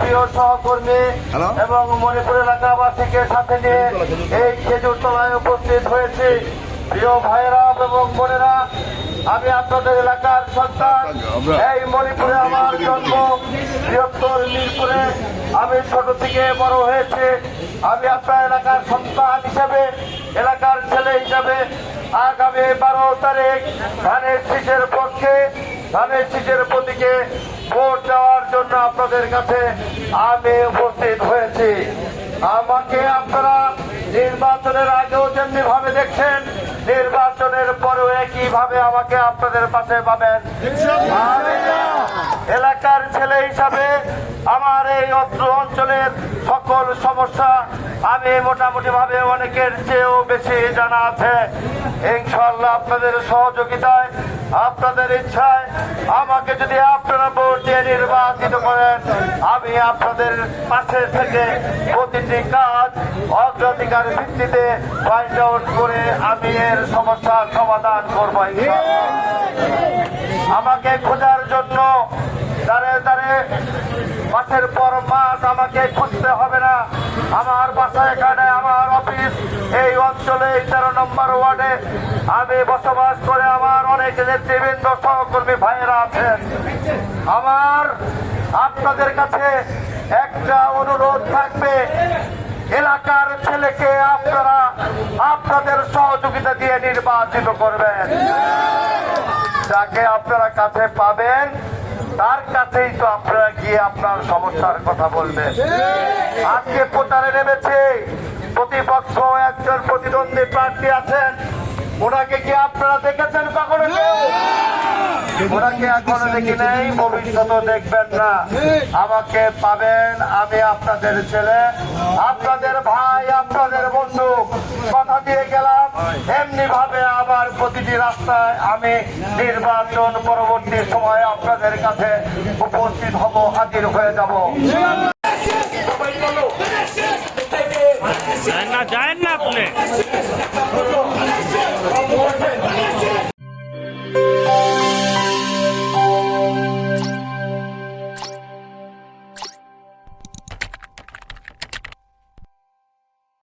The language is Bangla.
প্রিয় সহকর্মী এবং মণিপুর এলাকাবাসীকে সাথে নিয়ে এই খেজুর তলায় উপস্থিত হয়েছি। প্রিয় ভাইরা এবং বোনেরা আমি আপনাদের এলাকার সন্তান। এই মণিপুরে আমার জন্ম বৃহত্তর মিরপুরে। আমি ছোট থেকে বড় হয়েছে। আমি আপনার এলাকার সন্তান হিসেবে এলাকার ছেলে হিসাবে আগামী বারো তারিখ ধানের শীষের পক্ষে ধানের শীষের প্রতীকে ভোট দেওয়ার জন্য আপনাদের কাছে আমি উপস্থিত হয়েছি। আমাকে আপনারা নির্বাচনের আগেও যেমনি ভাবে দেখছেন নির্বাচনের পরেও একইভাবে আমাকে আপনাদের পাশে পাবেন। এলাকার ছেলে হিসাবে আমার এই অত্র অঞ্চলের সকল সমস্যা আমি মোটামুটি ভাবে অনেকের চেয়েও বেশি জানা আছে। ইনশাল্লাহ আপনাদের সহযোগিতায় আপনাদের ইচ্ছায় আমাকে যদি আপনারা ভোট দিয়ে নির্বাচিত করেন, আমি আপনাদের পাশে থেকে প্রতিটি কাজ অগ্রাধিকার ভিত্তিতে ফাইন্ড আউট করে আমি এর সমস্যার সমাধান করব। আমাকে খোঁজার জন্য দাঁড়ে দাঁড়ে মাসের পর মাস আমাকে খুঁজতে হবে না আমার বাসায় এখানে, আমার এই অঞ্চলে তেরো নম্বর ওয়ার্ডে আমি বসবাস করে আমার অনেক নেতৃবৃন্দ, সহকর্মী ভাইয়েরা আছেন। আমার আপনাদের কাছে একটা অনুরোধ থাকবে। এলাকার ছেলেকে আপনারা আপনাদের সহযোগিতা দিয়ে নির্বাচিত করবেন। যাকে আপনারা কাছে পাবেন, তার কাছেই তো আপনারা গিয়ে আপনার সমস্যার কথা বলবেন। আজকে প্রচারে নেমেছে। প্রতিপক্ষ একজন প্রতিদ্বন্দ্বী প্রার্থী আছেন। ওনাকে কি আপনারা দেখেছেন কখনো ওনাকে এখনও দেখি নেই ভবিষ্যতে দেখবেন না। আমাকে পাবেন আমি আপনাদের ছেলে আপনাদের ভাই আপনাদের বন্ধু। কথা দিয়ে গেলাম এমনি ভাবে আবার প্রতিটি রাস্তায় আমি নির্বাচন পরবর্তী সময়ে আপনাদের কাছে উপস্থিত হব হাজির হয়ে যাব। না যায় না আপনি